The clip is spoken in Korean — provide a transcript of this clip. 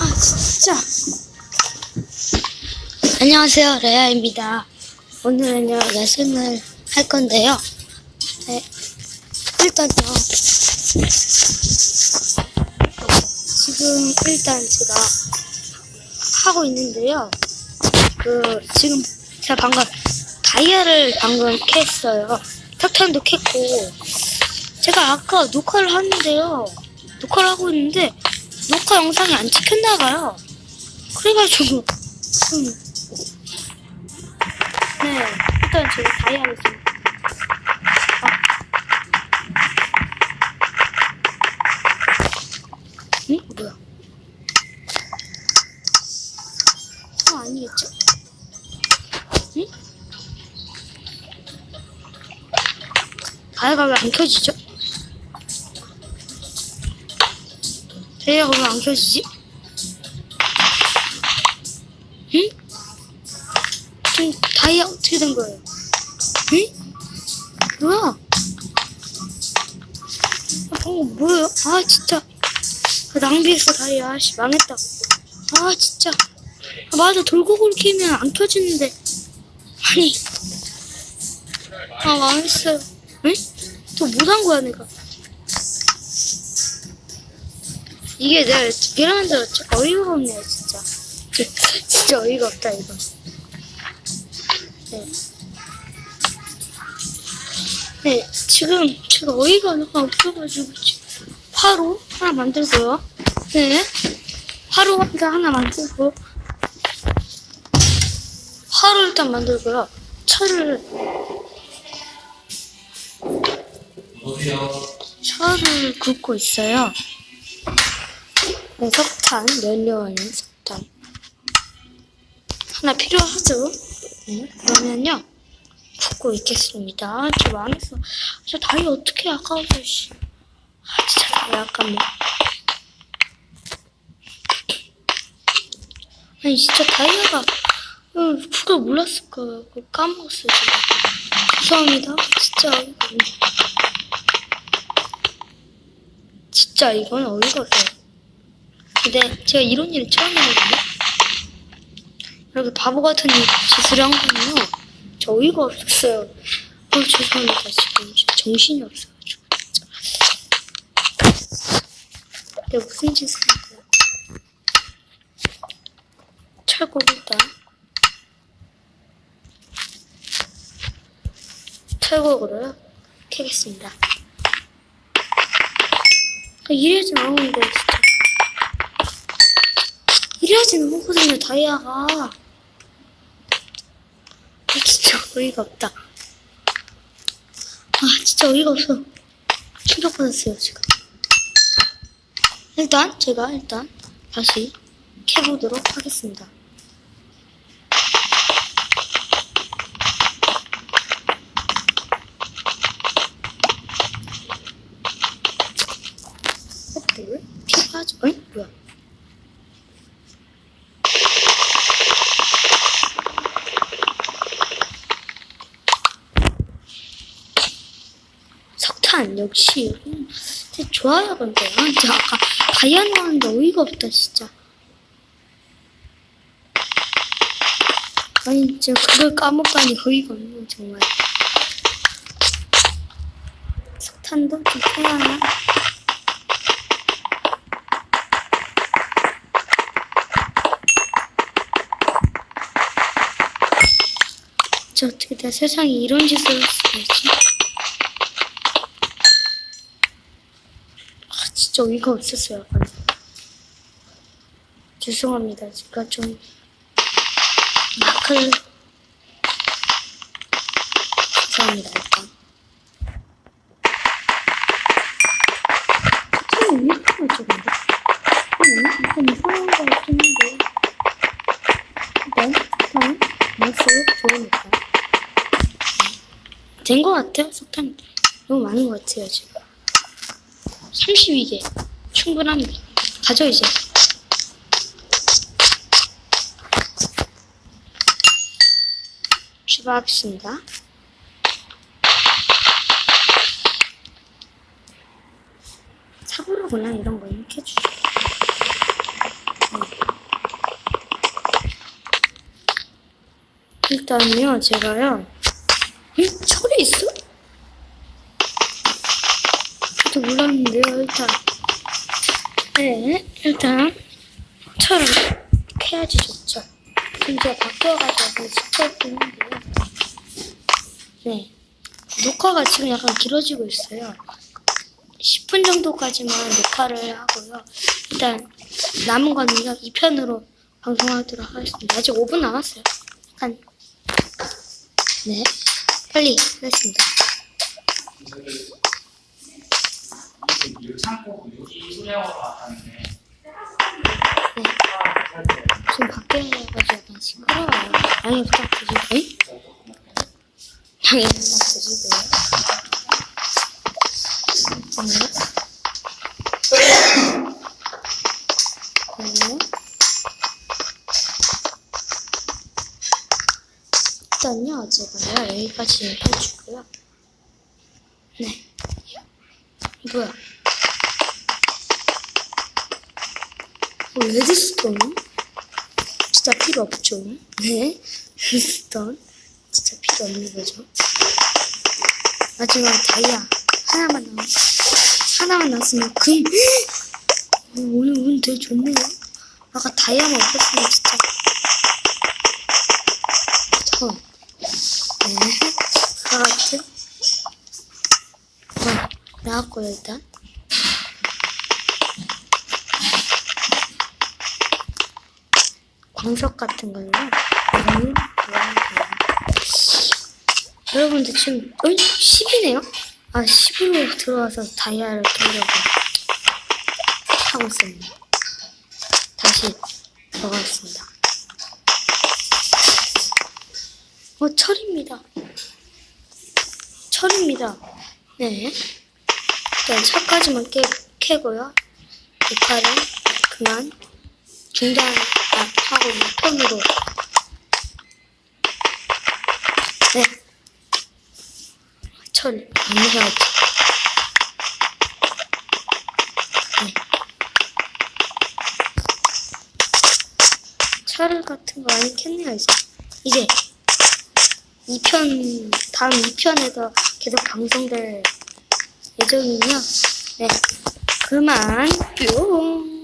아 진짜. 안녕하세요 레아입니다. 오늘은요 레슨을 할 건데요. 네. 일단요. 지금 일단 제가 하고 있는데요. 그 지금 제가 방금 다이아를 방금 캤어요. 탁탄도 캤고 제가 아까 녹화를 하는데요. 녹화를 하고 있는데 녹화 영상이 안 찍혔나 봐요. 그래가지고 음. 네 일단 제가 다이아를 좀 아. 응? 뭐야? 어 아니겠죠? 응? 다이아가 왜 안 켜지죠? 다이아가 왜 안 켜지지? 응? 지금 다이아 어떻게 된 거예요? 응? 뭐야? 아, 방금 뭐예요? 아 진짜 아, 낭비했어 다이아 씨 망했다 아 진짜 아, 맞아 돌고글 키면 안 켜지는데 아니 아 망했어요 응? 또 못한 거야 내가 이게 내가 어떻게 만들었지? 어이가 없네요 진짜. 진짜 어이가 없다 이거. 네. 네 지금 제가 어이가 약간 없어가지고 지금 화로 하나 만들고요. 네. 화로 일단 하나 만들고 화로 일단 만들고요. 철을 철을 굽고 있어요 네, 석탄 연료하는 석탄. 하나 필요하죠? 네, 그러면요. 굽고 있겠습니다. 저 망했어 저 다이 어떻게 아까워서 씨. 아 진짜 다이 아깝네 아니 진짜 다이아가 어, 그걸 몰랐을 거야 그걸 까먹었어요 제가. 죄송합니다. 진짜. 진짜 이건 어이가 없어요 근데 제가 이런 일을 처음 해거든요. 이렇게 바보 같은 일 짓을 한 거는요 저 어이가 없었어요. 어 죄송합니다. 지금 정신이 없어가지고 내가 무슨 짓을 한 거야 철곡 일단 철곡으로 캐겠습니다. 이래야지 나오는데 진짜 이래야지 나오거든요 다이아가. 아 진짜 어이가 없다. 아 진짜 어이가 없어. 충격받았어요 지금. 일단 제가 일단 다시 캐보도록 하겠습니다. 햇불 피가죠 어이 뭐야 석탄 역시. 음, 진짜 좋아요 근데. 아, 진짜 아까 다이아 나왔는데 어이가 없다 진짜. 아니 진짜 그걸 까먹다니 어이가 없네 정말. 석탄도 좀 사야하나 진짜 어떻게 내가 세상에 이런 짓을 할 수가 있지? 어이가 없었어요. 약간. 죄송합니다. 제가 좀 마크를 죄송합니다. 일단. 맞죠, 근데? 응, 약간 이상한 거 같긴 한데. 일단, 석탄, 맛을 좋으니까. 된거 같아요, 석탄. 너무 많은 것 같아요, 지금. 32개 충분합니다. 가죠 이제. 출발하겠습니다. 사고로 그냥 이런 거 이렇게 해주죠. 네. 일단요 제가요. 이 철이 있어? 저도 몰랐는데요, 일단. 네, 일단. 철을 캐야지 좋죠. 제가 바뀌어가지고 있는데요. 네. 녹화가 지금 약간 길어지고 있어요. 10분 정도까지만 녹화를 하고요. 일단 남은 거는요 2편으로 방송하도록 하겠습니다. 아직 5분 남았어요. 약간 네 빨리 하겠습니다. 이 창고 여기 소량으로 왔다는데 네 지금 밖에 가지고 약간 시끄러워요. 양해 부탁드리고요. 양해 부탁드리고요. 네. 네. 일단요, 제가요, 여기까지 해주고요. 네. 뭐야? 어, 레드스톤? 진짜 필요 없죠? 네. 레드스톤? 진짜 필요 없는 거죠. 마지막 다이아. 하나만 남았, 하나만 남았으면 금. 어, 오늘 운 되게 좋네요. 아까 다이아만 없었으면 진짜. 잠깐만. 네. 하트. 어, 나왔고요, 일단. 광석 같은 너무 좋아해요. 여러분들 지금, 어? 10이네요? 아, 10으로 들어와서 다이아를 깨려고 하고 있었네요. 다시 들어가겠습니다. 어, 철입니다. 철입니다. 네. 일단 철까지만 깨, 캐고요. 녹화를 그만 중단 하고 톤으로. 네. 철, 안 해야지. 네. 철 같은 거 많이 캤네요, 이제. 이제 2편, 다음 2편에서 계속 방송될 예정이며, 네. 그만, 뿅.